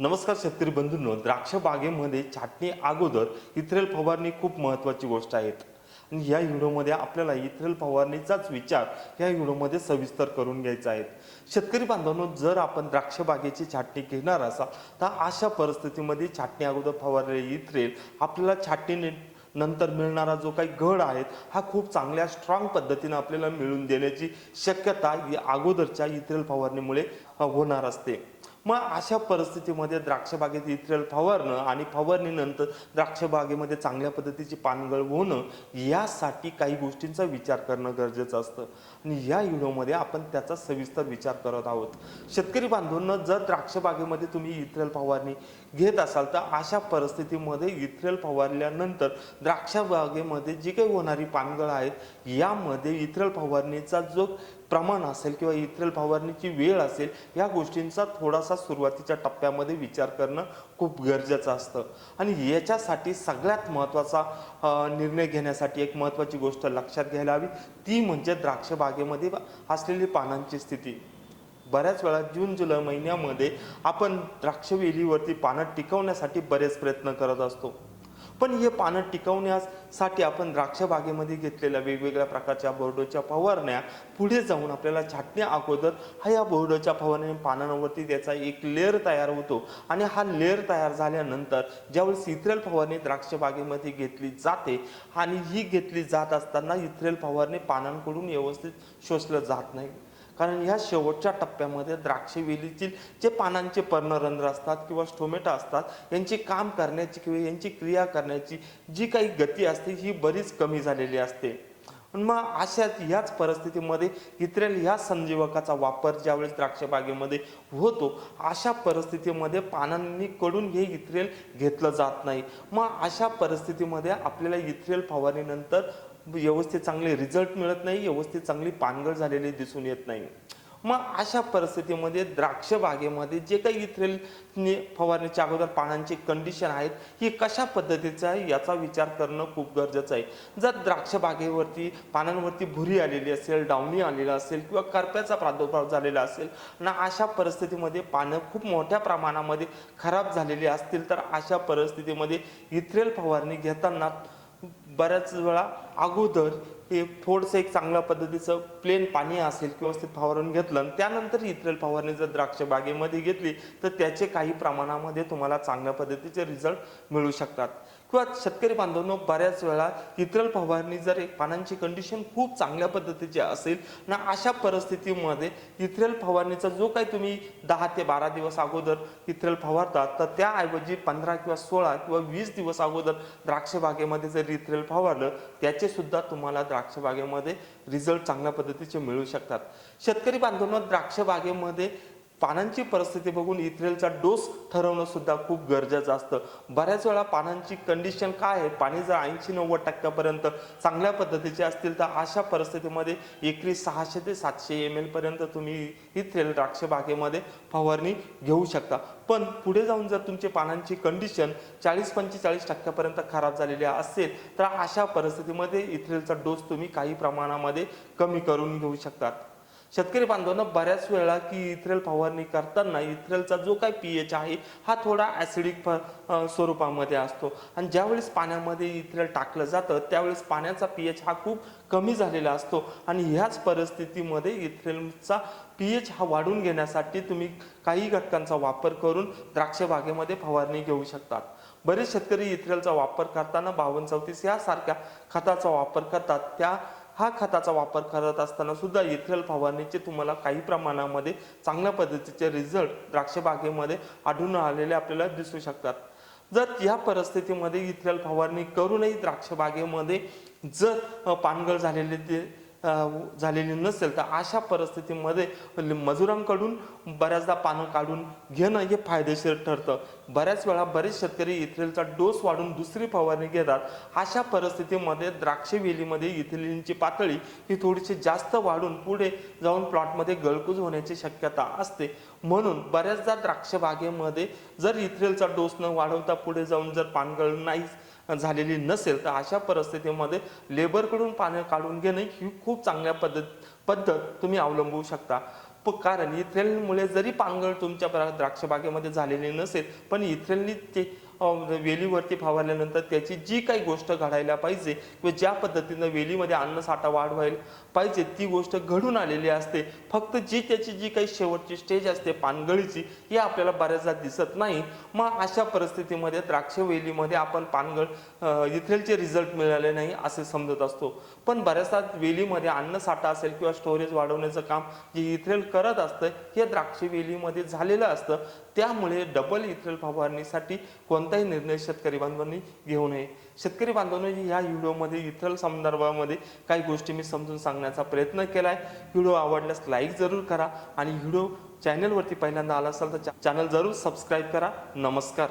नमस्कार शेतकरी बंधूंनो द्राक्ष बागेमध्ये छाटणी अगोदर इथ्रेल फवारणी खूप महत्त्वाची गोष्ट आहेत. आणि या व्हिडिओमध्ये आपल्याला इथ्रेल फवारणीचाच विचार या व्हिडिओमध्ये सविस्तर करून घ्यायचा आहे. शेतकरी बांधवांनो जर आपण द्राक्ष बागेची छाटणी घेणार असाल तर अशा परिस्थितीमध्ये छाटणी अगोदर फवारलेले इथ्रेल आपल्याला छाटणी नंतर मिळणारा जो काही घड आहे हा खूप चांगल्या स्ट्रॉंग पद्धतीने आपल्याला मिळून देण्याची शक्यता अगोदरच्या इथ्रेल फवारणीमुळे होणार असते. मग अशा परिस्थितीमध्ये द्राक्षबागेत इथ्रेल फवारणं आणि फवारणीनंतर द्राक्षबागेमध्ये चांगल्या पद्धतीची पानगळ होणं यासाठी काही गोष्टींचा विचार करणं गरजेचं असतं. आणि या व्हिडिओमध्ये आपण त्याचा सविस्तर विचार करत आहोत. शेतकरी बांधवांना जर द्राक्षबागेमध्ये तुम्ही इथ्रेल फवारणी घेत असाल तर अशा परिस्थितीमध्ये इथ्रेल फवारल्यानंतर द्राक्षबागेमध्ये जी काही होणारी पानगळ आहेत यामध्ये इथ्रेल फवारणीचा जो प्रमाण असेल किंवा इथ्रेल फवारणीची वेळ असेल या गोष्टींचा थोडासा सुरुवातीच्या टप्प्यामध्ये विचार करणं खूप गरजेचं असतं. आणि याच्यासाठी सगळ्यात महत्त्वाचा निर्णय घेण्यासाठी एक महत्त्वाची गोष्ट लक्षात घ्यायला हवी. ती म्हणजे द्राक्ष बागेमध्ये असलेली पानांची स्थिती. बऱ्याच वेळा जून जुलै महिन्यामध्ये आपण द्राक्ष वेलीवरती पानं टिकवण्यासाठी बरेच प्रयत्न करत असतो. पण हे पानं टिकवण्यासाठी आपण द्राक्ष बागेमध्ये घेतलेल्या वेगवेगळ्या प्रकारच्या बोर्डोच्या फवारण्या पुढे जाऊन आपल्याला छाटण्या अगोदर हा या बोर्डोच्या फवारणी पानांवरती त्याचा एक लेअर तयार होतो. आणि हा लेअर तयार झाल्यानंतर ज्यावेळेस इथ्रेल फवारणी द्राक्ष बागेमध्ये घेतली जाते आणि ही घेतली जात असताना इथ्रेल फवारणी पानांकडून व्यवस्थित शोषलं जात नाही. कारण ह्या शेवटच्या टप्प्यामध्ये द्राक्षे वेलीतील जे पानांचे पर्णरंध्र असतात किंवा स्टोमेटा असतात यांची काम करण्याची किंवा यांची क्रिया करण्याची जी काही गती असते ही बरीच कमी झालेली असते. मग अशाच ह्याच परिस्थितीमध्ये इथ्रेल ह्या संजीवकाचा वापर ज्यावेळेस द्राक्षबागेमध्ये होतो अशा परिस्थितीमध्ये पानांनी कडून हे इथ्रेल घेतलं जात नाही. मग अशा परिस्थितीमध्ये आपल्याला इथ्रेल फवारणीनंतर व्यवस्थित चांगले रिझल्ट मिळत नाही व्यवस्थित चांगली पानगळ झालेली दिसून येत नाही. मग अशा परिस्थितीमध्ये द्राक्ष बागेमध्ये जे काही इथेल फवारणीच्या अगोदर पानांची कंडिशन आहेत ही कशा पद्धतीचं आहे याचा विचार करणं खूप गरजेचं आहे. जर द्राक्ष बागेवरती पानांवरती भुरी आलेली असेल डावणी आलेला असेल किंवा करप्याचा प्रादुर्भाव झालेला असेल ना अशा परिस्थितीमध्ये पानं खूप मोठ्या प्रमाणामध्ये खराब झालेली असतील तर अशा परिस्थितीमध्ये इथ्रेल फवारणी घेताना बऱ्याच वेळा अगोदर हे थोडंसं एक चांगल्या पद्धतीचं प्लेन पाणी असेल व्यवस्थित फवारून घेतलं आणि त्यानंतर इथ्रेल फवारणी जर द्राक्ष बागेमध्ये घेतली तर त्याचे काही प्रमाणामध्ये तुम्हाला चांगल्या पद्धतीचे रिझल्ट मिळू शकतात. किंवा शेतकरी बांधवांनो बऱ्याच वेळा इथ्रेल फवारणी जर एक पानांची कंडिशन खूप चांगल्या पद्धतीची असेल ना अशा परिस्थितीमध्ये इथ्रेल फवारणीचा जो काही तुम्ही दहा ते बारा दिवस अगोदर इथ्रेल फवारतात तर त्याऐवजी पंधरा किंवा सोळा किंवा वीस दिवस अगोदर द्राक्ष बागेमध्ये जर इथ्रेल फवारलं त्याचे सुद्धा तुम्हाला द्राक्ष बागेमध्ये रिझल्ट चांगल्या पद्धतीचे मिळू शकतात. शेतकरी बांधवांना द्राक्ष बागेमध्ये पानांची परिस्थिती बघून इथ्रेलचा डोस ठरवणं सुद्धा खूप गरजेचं असतं. बऱ्याच वेळा पानांची कंडिशन काय आहे? पाणी जर ऐंशी नव्वद टक्क्यापर्यंत चांगल्या पद्धतीचे असतील तर अशा परिस्थितीमध्ये एकरी सहाशे ते सातशे एम एलपर्यंत तुम्ही इथ्रेल द्राक्ष बागेमध्ये फवारणी घेऊ शकता. पण पुढे जाऊन जर तुमचे पानांची कंडिशन चाळीस पंचेचाळीस टक्क्यापर्यंत खराब झालेली असेल तर अशा परिस्थितीमध्ये इथ्रेलचा डोस तुम्ही काही प्रमाणामध्ये कमी करून घेऊ शकतात. शेतकरी बांधवांना बऱ्याच वेळा की इथ्रेल फवारणी करताना इथ्रेलचा जो काही पी एच आहे हा थोडा ॲसिडिक स्वरूपामध्ये असतो. आणि ज्यावेळेस पाण्यामध्ये इथ्रेल टाकलं जातं त्यावेळेस पाण्याचा पी एच हा खूप कमी झालेला असतो. आणि ह्याच परिस्थितीमध्ये इथ्रेलचा पी एच हा वाढून घेण्यासाठी तुम्ही काही घटकांचा वापर करून द्राक्ष बागेमध्ये फवारणी घेऊ शकतात. बरेच शेतकरी इथ्रेलचा वापर करताना बावन्न चौतीस यासारख्या खताचा वापर करतात. त्या हा खताचा वापर करत असताना सुद्धा इथ्रेल फवारणीचे तुम्हाला काही प्रमाणामध्ये चांगल्या पद्धतीचे रिझल्ट द्राक्ष बागेमध्ये आढळून आलेले आपल्याला दिसू शकतात. जर या परिस्थितीमध्ये इथ्रेल फवारणी करूनही द्राक्ष बागेमध्ये जर पानगळ झालेले ते झालेली नसेल तर अशा परिस्थितीमध्ये मजुरांकडून बऱ्याचदा पानं काढून घेणं हे फायदेशीर ठरतं. बऱ्याच वेळा बरेच शेतकरी इथ्रेलचा डोस वाढून दुसरी फवारणी घेतात. अशा परिस्थितीमध्ये द्राक्षे वेलीमध्ये इथिलिनची पातळी ही थोडीशी जास्त वाढून पुढे जाऊन प्लॉटमध्ये गळकूज होण्याची शक्यता असते. म्हणून बऱ्याचदा द्राक्ष बागेमध्ये जर इथ्रेलचा डोस न वाढवता पुढे जाऊन जर पानगळ नाही झालेली नसेल तर अशा परिस्थितीमध्ये लेबरकडून पाणी काढून घेणे ही खूप चांगल्या पद्धत पद्धत तुम्ही अवलंबू शकता. प- कारण इथ्रेलमुळे जरी पानगळ तुमच्या द्राक्षबागेमध्ये झालेली नसेल पण इथ्रेलनी ते वेलीवरती फवारल्यानंतर त्याची जी काही गोष्ट घडायला पाहिजे किंवा ज्या पद्धतीनं वेलीमध्ये अन्नसाठा वाढवायला पाहिजे ती गोष्ट घडून आलेली असते. फक्त जी त्याची जी काही शेवटची स्टेज असते पानगळीची ही आपल्याला बऱ्याचदा दिसत नाही. मग अशा परिस्थितीमध्ये द्राक्ष वेलीमध्ये आपण पानगळ इथेलचे रिझल्ट मिळाले नाही असे समजत असतो. पण बऱ्याचदा वेलीमध्ये अन्नसाठा असेल किंवा स्टोरेज वाढवण्याचं काम जे इथ्रेल करत असतं हे द्राक्ष वेलीमध्ये झालेलं असतं. त्यामुळे डबल इथेल फवारणीसाठी कोण कोणताही निर्णय शेतकरी बांधवांनी घेऊ नये. शेतकरी बांधवांनी या व्हिडिओमध्ये इतर संदर्भामध्ये काही गोष्टी मी समजून सांगण्याचा प्रयत्न केला आहे व्हिडिओ आवडल्यास लाईक जरूर करा आणि व्हिडिओ चॅनलवरती पहिल्यांदा आला असाल तर चॅनल जरूर सबस्क्राईब करा. नमस्कार.